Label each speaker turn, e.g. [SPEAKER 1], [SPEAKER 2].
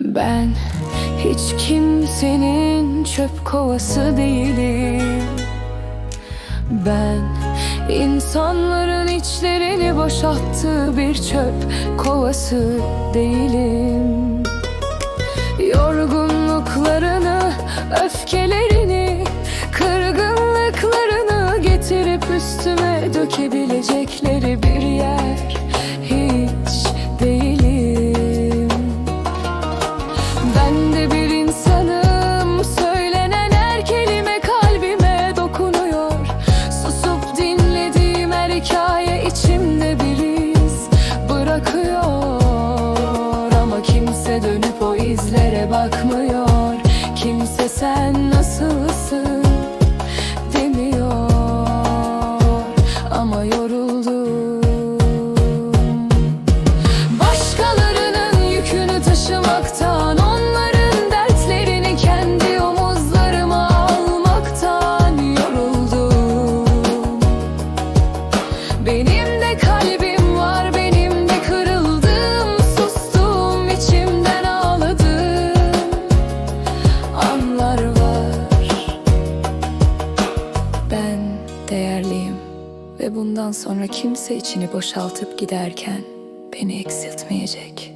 [SPEAKER 1] Ben hiç kimsenin çöp kovası değilim. Ben insanların içlerini boşalttığı bir çöp kovası değilim. Yorgunluklarını, öfkelerini, kırgınlıklarını getirip üstüme dökebilecekleri Ben de bir insanım, söylenen her kelime kalbime dokunuyor. Susup dinlediğim hikaye içimde bir iz bırakıyor. Ama kimse dönüp o izlere bakmıyor. Kimse sen Benim de kalbim var, benim de kırıldım Sustum, içimden ağladım Anlar var Ben değerliyim ve bundan sonra kimse içini boşaltıp giderken beni eksiltmeyecek.